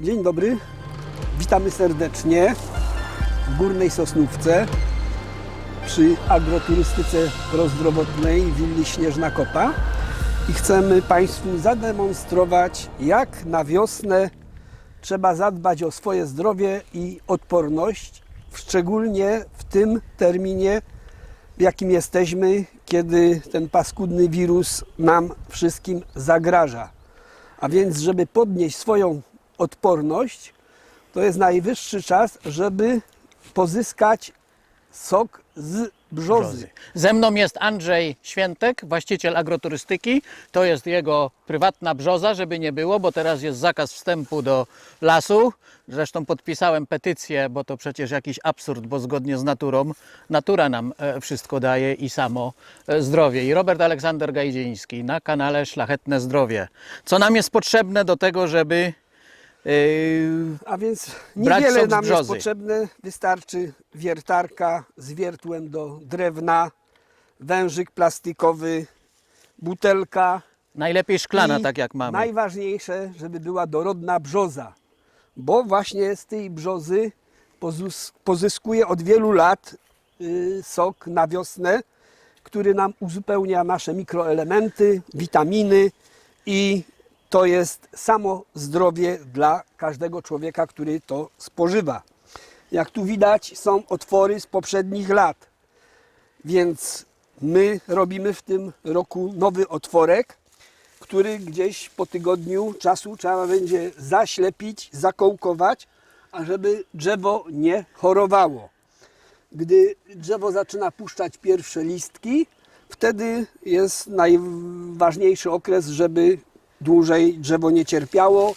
Dzień dobry, witamy serdecznie w Górnej Sosnówce przy agroturystyce prozdrowotnej willi Śnieżna Kopa i chcemy Państwu zademonstrować jak na wiosnę trzeba zadbać o swoje zdrowie i odporność, szczególnie w tym terminie, w jakim jesteśmy, kiedy ten paskudny wirus nam wszystkim zagraża. A więc, żeby podnieść swoją odporność, to jest najwyższy czas, żeby pozyskać sok z brzozy. Ze mną jest Andrzej Świętek, właściciel agroturystyki. To jest jego prywatna brzoza, żeby nie było, bo teraz jest zakaz wstępu do lasu. Zresztą podpisałem petycję, bo to przecież jakiś absurd, bo zgodnie z naturą, natura nam e, wszystko daje i samo e, zdrowie. I Robert Aleksander Gajdziński na kanale Szlachetne Zdrowie. Co nam jest potrzebne do tego, żeby A więc niewiele nam jest potrzebne. Wystarczy wiertarka z wiertłem do drewna, wężyk plastikowy, butelka. najlepiej szklana, i tak jak mamy. Najważniejsze, żeby była dorodna brzoza, bo właśnie z tej brzozy pozyskuje od wielu lat y, sok na wiosnę, który nam uzupełnia nasze mikroelementy, witaminy i to jest samo zdrowie dla każdego człowieka, który to spożywa. Jak tu widać, są otwory z poprzednich lat, więc my robimy w tym roku nowy otworek, który gdzieś po tygodniu czasu trzeba będzie zaślepić, zakołkować, ażeby drzewo nie chorowało. Gdy drzewo zaczyna puszczać pierwsze listki, wtedy jest najważniejszy okres, żeby dłużej drzewo nie cierpiało,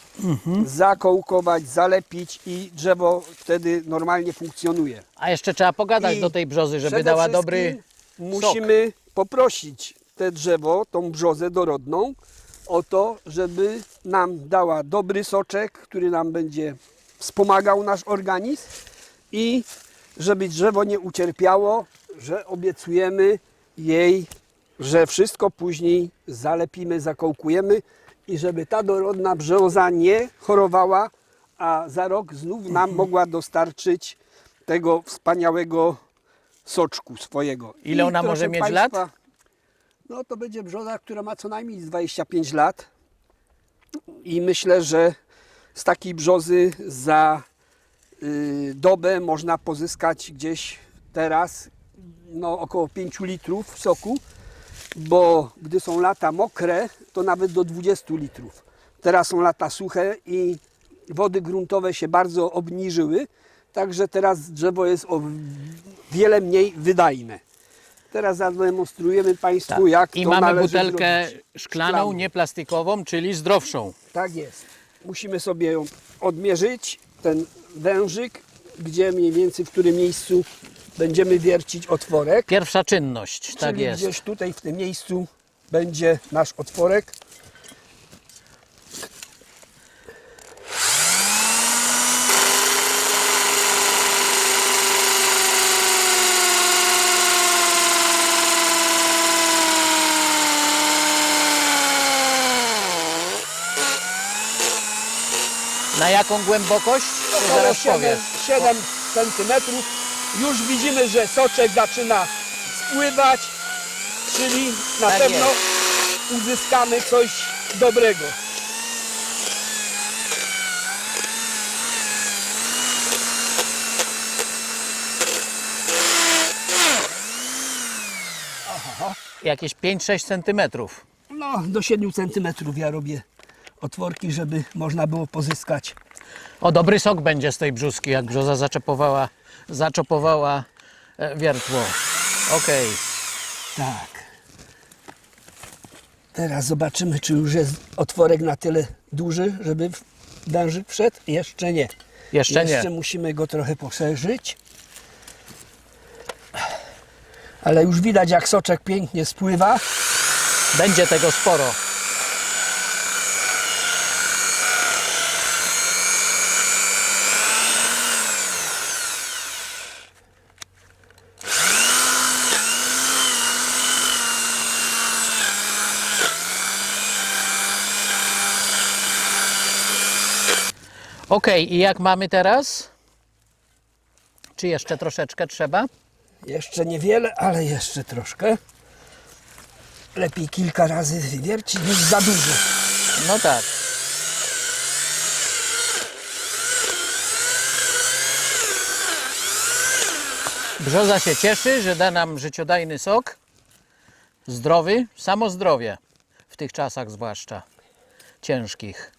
zakołkować, zalepić i drzewo wtedy normalnie funkcjonuje. A jeszcze trzeba pogadać I do tej brzozy, żeby dała dobry Musimy poprosić te drzewo, tą brzozę dorodną, o to, żeby nam dała dobry soczek, który nam będzie wspomagał nasz organizm i żeby drzewo nie ucierpiało, że obiecujemy jej, że wszystko później zalepimy, zakołkujemy i żeby ta dorodna brzoza nie chorowała, a za rok znów nam mogła dostarczyć tego wspaniałego soczku swojego. Ile ona proszę może mieć lat? No to będzie brzoza, która ma co najmniej z 25 lat. I myślę, że z takiej brzozy za y, dobę można pozyskać gdzieś teraz no, około 5 litrów soku, bo gdy są lata mokre, to nawet do 20 litrów. Teraz są lata suche i wody gruntowe się bardzo obniżyły, także teraz drzewo jest o wiele mniej wydajne. Teraz zademonstrujemy Państwu, Tak. jak I to mamy butelkę zrobić. szklaną, Szklaną. nie plastikową, czyli zdrowszą. Tak jest. Musimy sobie ją odmierzyć, ten wężyk, gdzie mniej więcej, w którym miejscu będziemy wiercić otworek. Pierwsza czynność, tak Czyli jest. gdzieś tutaj w tym miejscu będzie nasz otworek. Na jaką głębokość? To Około zaraz 7, powiesz. 7 centymetrów. Już widzimy, że soczek zaczyna spływać, czyli na Tak pewno uzyskamy coś dobrego. Jakieś 5-6 centymetrów. No, do 7 centymetrów ja robię otworki, żeby można było pozyskać. O, dobry sok będzie z tej brzuski, jak brzoza zaczepowała, zaczopowała e, wiertło. Okej. Tak. Teraz zobaczymy, czy już jest otworek na tyle duży, żeby wężyk wszedł. Jeszcze nie. Jeszcze nie. Jeszcze musimy go trochę poszerzyć. Ale już widać, jak soczek pięknie spływa. Będzie tego sporo. Ok, i jak mamy teraz? Czy jeszcze troszeczkę trzeba? Jeszcze niewiele, ale jeszcze troszkę. Lepiej kilka razy wywiercić niż za dużo. No tak. Brzoza się cieszy, że da nam życiodajny sok. Zdrowy, samo zdrowie. W tych czasach zwłaszcza. Ciężkich.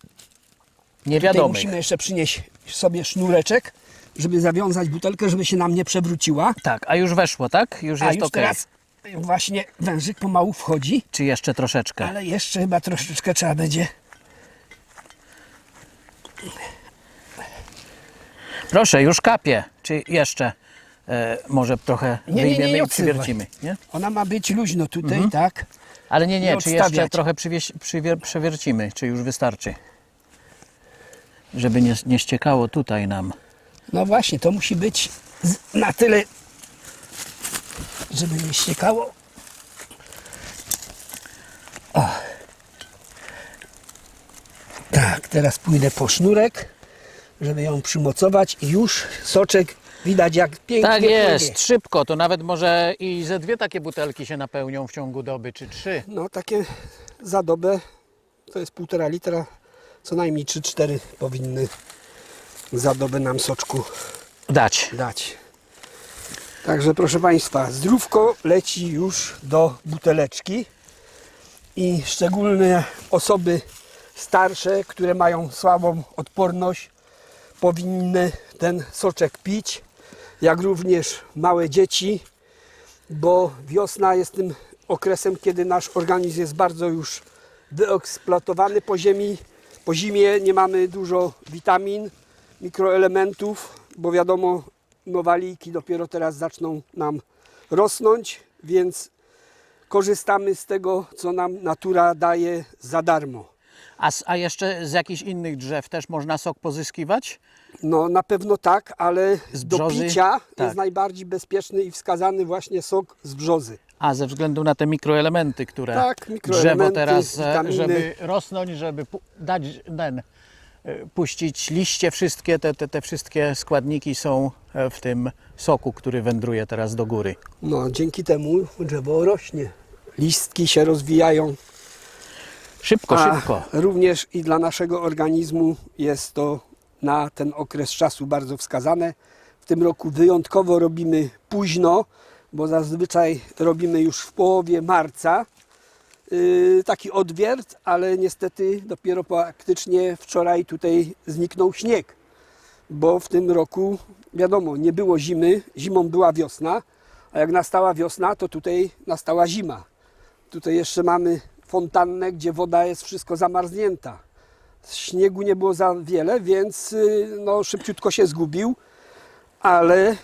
Tutaj Niewiadomych. musimy jeszcze przynieść sobie sznureczek, żeby zawiązać butelkę, żeby się nam nie przewróciła. Tak, a już weszło, tak? Już A jest już ok. teraz właśnie wężyk pomału wchodzi, Czy jeszcze troszeczkę? ale jeszcze chyba troszeczkę trzeba będzie. Proszę, już kapie. Czy jeszcze e, może trochę Nie, nie, nie, wyjmiemy nie i przywiercimy? Nie? Ona ma być luźno tutaj, Mhm. tak? Ale nie, nie, Nie czy jeszcze trochę przywieś, przywier, przewiercimy, czy już wystarczy? Żeby nie, nie ściekało tutaj nam. No właśnie, to musi być na tyle, żeby nie ściekało. O. Tak, teraz pójdę po sznurek, żeby ją przymocować i już soczek widać jak pięknie Tak płynie. jest, szybko, to nawet może i ze dwie takie butelki się napełnią w ciągu doby, czy trzy. No takie za dobę to jest półtora litra, co najmniej 3-4 powinny za dobę nam soczku Dać. dać. Także proszę Państwa, zdrówko leci już do buteleczki i szczególnie osoby starsze, które mają słabą odporność, powinny ten soczek pić, jak również małe dzieci, bo wiosna jest tym okresem, kiedy nasz organizm jest bardzo już wyeksploatowany po ziemi. Po zimie nie mamy dużo witamin, mikroelementów, bo wiadomo, nowaliki dopiero teraz zaczną nam rosnąć, więc korzystamy z tego, co nam natura daje za darmo. A, a jeszcze z jakichś innych drzew też można sok pozyskiwać? No na pewno tak, ale Z do picia Tak. jest najbardziej bezpieczny i wskazany właśnie sok z brzozy. A ze względu na te mikroelementy, które Tak, drzewo mikroelementy, teraz, e, witaminy. żeby rosnąć, żeby dać ten, e, puścić liście, wszystkie te, te, te wszystkie składniki są e, w tym soku, który wędruje teraz do góry. No dzięki temu drzewo rośnie. Listki się rozwijają, Szybko, a szybko. również i dla naszego organizmu jest to na ten okres czasu bardzo wskazane. W tym roku wyjątkowo robimy późno, bo zazwyczaj robimy już w połowie marca yy, taki odwiert, ale niestety dopiero praktycznie wczoraj tutaj zniknął śnieg, bo w tym roku wiadomo, nie było zimy, zimą była wiosna, a jak nastała wiosna, to tutaj nastała zima. Tutaj jeszcze mamy fontannę, gdzie woda jest wszystko zamarznięta. Śniegu nie było za wiele, więc y, no, szybciutko się zgubił, ale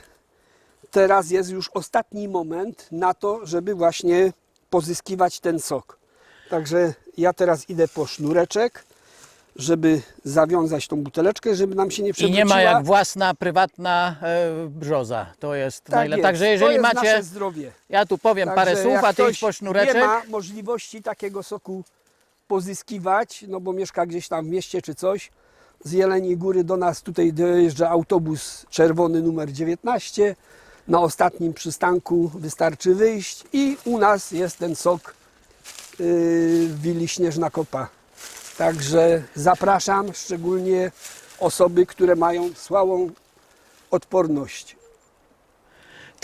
teraz jest już ostatni moment na to, żeby właśnie pozyskiwać ten sok. Także ja teraz idę po sznureczek, żeby zawiązać tą buteleczkę, żeby nam się nie I przewróciła. nie ma jak własna, prywatna e, brzoza. To jest tak najlepsze. jest. Także to jeżeli jest macie, nasze zdrowie. ja tu powiem parę Także słów, jak a ty ktoś idź po sznureczek. Nie ma możliwości takiego soku pozyskiwać, no bo mieszka gdzieś tam w mieście czy coś. Z Jeleniej Góry do nas tutaj dojeżdża autobus czerwony numer 19. Na ostatnim przystanku wystarczy wyjść i u nas jest ten sok yy, w Willi Śnieżna Kopa. Także zapraszam szczególnie osoby, które mają słabą odporność.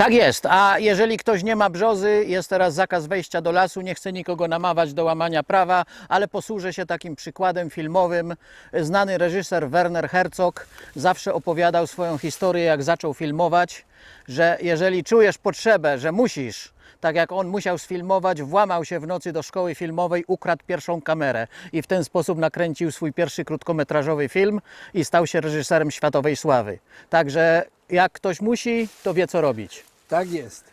Tak jest, a jeżeli ktoś nie ma brzozy, jest teraz zakaz wejścia do lasu, nie chcę nikogo namawiać do łamania prawa, ale posłużę się takim przykładem filmowym. Znany reżyser Werner Herzog zawsze opowiadał swoją historię, jak zaczął filmować, że jeżeli czujesz potrzebę, że musisz, tak jak on musiał sfilmować, włamał się w nocy do szkoły filmowej, ukradł pierwszą kamerę i w ten sposób nakręcił swój pierwszy krótkometrażowy film i stał się reżyserem światowej sławy. Także jak ktoś musi, to wie co robić. Tak jest.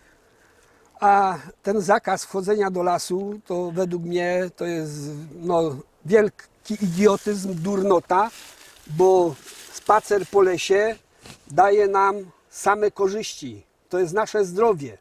A ten zakaz wchodzenia do lasu, to według mnie to jest no, wielki idiotyzm, durnota, bo spacer po lesie daje nam same korzyści. To jest nasze zdrowie.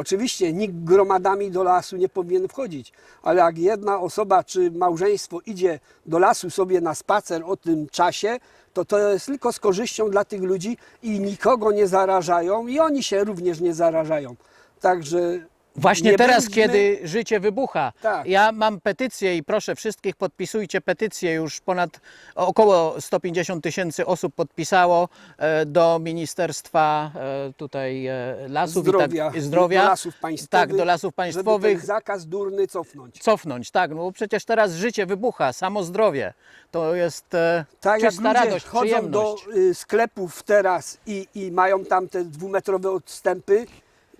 Oczywiście nikt gromadami do lasu nie powinien wchodzić, ale jak jedna osoba czy małżeństwo idzie do lasu sobie na spacer o tym czasie, to to jest tylko z korzyścią dla tych ludzi i nikogo nie zarażają i oni się również nie zarażają. Także Właśnie nie teraz, kiedy życie wybucha. Tak. Ja mam petycję i proszę wszystkich podpisujcie petycję. Już ponad około 150 tysięcy osób podpisało e, do Ministerstwa e, tutaj e, lasów zdrowia, i tak, zdrowia. do lasów państwowych, Tak, do lasów żeby państwowych. ten zakaz durny cofnąć. Cofnąć, tak, no bo przecież teraz życie wybucha, samo zdrowie. To jest e, Tak jak czysta ludzie radość, chodzą do przyjemność. y, sklepów teraz i, i mają tam te dwumetrowe odstępy,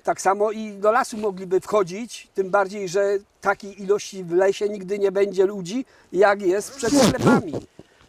tak samo i do lasu mogliby wchodzić, tym bardziej, że takiej ilości w lesie nigdy nie będzie ludzi, jak jest przed sklepami.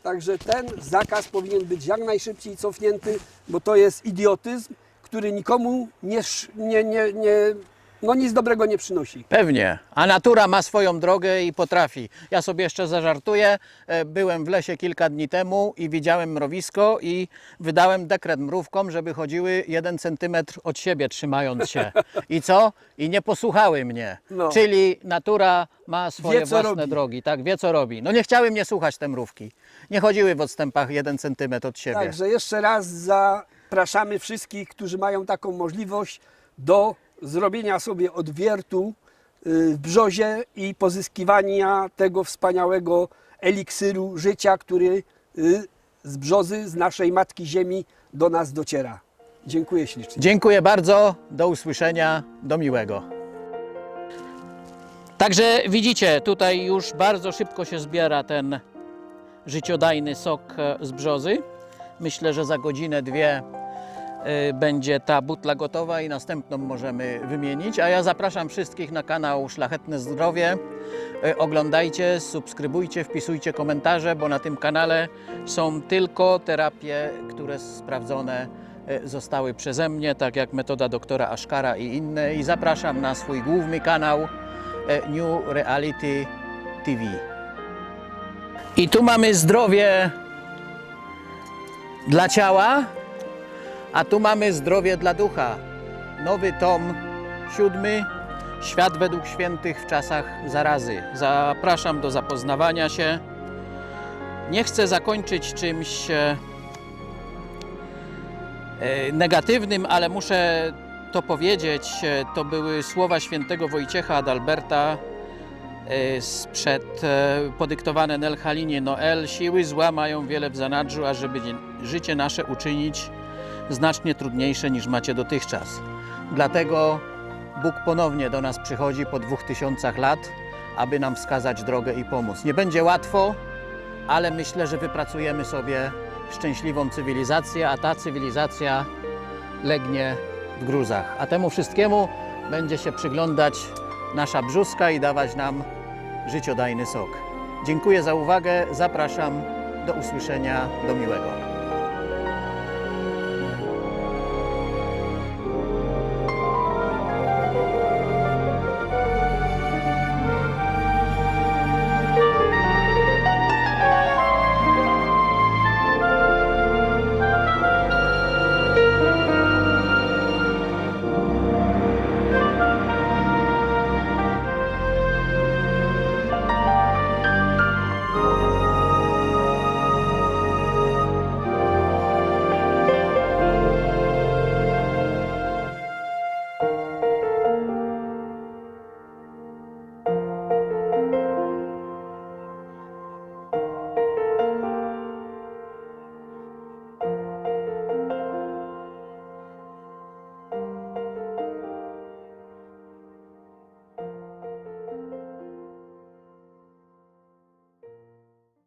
Także ten zakaz powinien być jak najszybciej cofnięty, bo to jest idiotyzm, który nikomu nie, nie, nie, nie, no nic dobrego nie przynosi. Pewnie, a natura ma swoją drogę i potrafi. Ja sobie jeszcze zażartuję. E, Byłem w lesie kilka dni temu i widziałem mrowisko i wydałem dekret mrówkom, żeby chodziły jeden centymetr od siebie trzymając się. I co? I nie posłuchały mnie. No. Czyli natura ma swoje co własne robi. drogi. Tak, wie co robi. No nie chciały mnie słuchać te mrówki. Nie chodziły w odstępach jeden centymetr od siebie. Także jeszcze raz zapraszamy wszystkich, którzy mają taką możliwość do zrobienia sobie odwiertu y, w brzozie i pozyskiwania tego wspaniałego eliksiru życia, który y, z brzozy, z naszej Matki Ziemi do nas dociera. Dziękuję ślicznie. Dziękuję bardzo, do usłyszenia, do miłego. Także widzicie, tutaj już bardzo szybko się zbiera ten życiodajny sok e, z brzozy. Myślę, że za godzinę, dwie będzie ta butla gotowa i następną możemy wymienić. A ja zapraszam wszystkich na kanał Szlachetne Zdrowie. E, Oglądajcie, subskrybujcie, wpisujcie komentarze, bo na tym kanale są tylko terapie, które sprawdzone e, zostały przeze mnie, tak jak metoda doktora Aszkara i inne. I zapraszam na swój główny kanał New Reality TV. I tu mamy zdrowie dla ciała, a tu mamy zdrowie dla ducha. Nowy tom siódmy, Świat według świętych w czasach zarazy. Zapraszam do zapoznawania się. Nie chcę zakończyć czymś e, e, negatywnym, ale muszę to powiedzieć. E, To były słowa świętego Wojciecha Adalberta sprzed podyktowane Nel Halinie Noel. Siły zła mają wiele w zanadrzu, ażeby życie nasze uczynić znacznie trudniejsze niż macie dotychczas. Dlatego Bóg ponownie do nas przychodzi po dwóch tysiącach lat, aby nam wskazać drogę i pomóc. Nie będzie łatwo, ale myślę, że wypracujemy sobie szczęśliwą cywilizację, a ta cywilizacja legnie w gruzach. A temu wszystkiemu będzie się przyglądać nasza brzuska i dawać nam życiodajny sok. Dziękuję za uwagę, zapraszam do usłyszenia, do miłego.